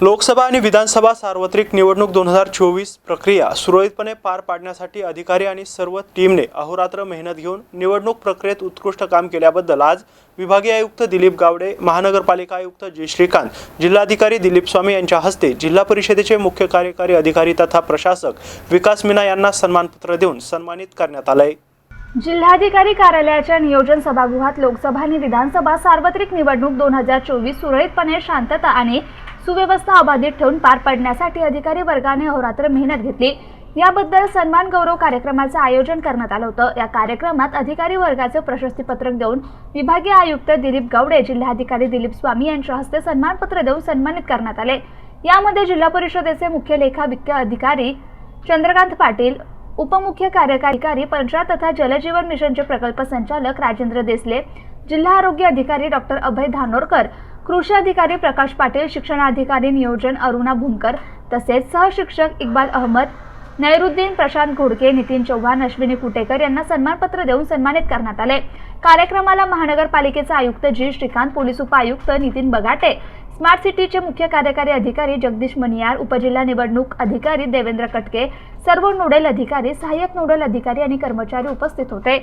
लोकसभा आणि विधानसभा सार्वत्रिक निवडणूक दोन हजार चोवीस प्रक्रिया सुरळीतपणे पार पाडण्यासाठी अधिकारी आणि सर्व टीमने अहोरात्र मेहनत घेऊन निवडणूक प्रक्रियेत उत्कृष्ट काम केल्याबद्दल आज विभागीय आयुक्त दिलीप गावडे महानगरपालिका आयुक्त जी श्रीकांत जिल्हाधिकारी दिलीप स्वामी यांच्या हस्ते जिल्हा परिषदेचे मुख्य कार्यकारी अधिकारी तथा प्रशासक विकास मीना यांना सन्मानपत्र देऊन सन्मानित करण्यात आलंय जिल्हाधिकारी कार्यालयाच्या नियोजन सभागृहात लोकसभा आणि विधानसभा सार्वत्रिक निवडणूक दोन हजार चोवीस सुरळीतपणे शांतता आणि सुव्यवस्था अबाधित ठेवून पार पाडण्यासाठी अधिकारी वर्गाने अहोरात्र मेहनत घेतली. याबद्दल सन्मान गौरव कार्यक्रमाचं आयोजन करण्यात आलं होतं. या कार्यक्रमात अधिकारी वर्गाचं प्रशस्तीपत्रक देऊन विभागीय आयुक्त दिलीप गावडे जिल्हाधिकारी दिलीप स्वामी यांच्या हस्ते सन्मानपत्र देऊन सन्मानित करण्यात आले. यामध्ये जिल्हा परिषदेचे मुख्य लेखा वित्त अधिकारी चंद्रकांत पाटील उपमुख्य कार्यकारी पंचायत तथा जलजीवन मिशनचे प्रकल्प संचालक राजेंद्र देसले जिल्हा आरोग्य अधिकारी डॉक्टर अभय धानोरकर कृषी अधिकारी प्रकाश पाटील शिक्षणाधिकारी नियोजन अरुणा भुमकर तसेच सहशिक्षक इक्बाल अहमद नैरुद्दीन प्रशांत घोडके नितीन चव्हाण अश्विनी कुटेकर यांना सन्मानपत्र देऊन सन्मानित करण्यात आले. कार्यक्रमाला महानगरपालिकेचे आयुक्त जी. श्रीकांत पोलीस उपायुक्त नितीन बगाटे स्मार्ट सिटीचे मुख्य कार्यकारी अधिकारी जगदीश मनियार उपजिल्हा निवडणूक अधिकारी देवेंद्र कटके सर्व नोडल अधिकारी सहाय्यक नोडल अधिकारी आणि कर्मचारी उपस्थित होते.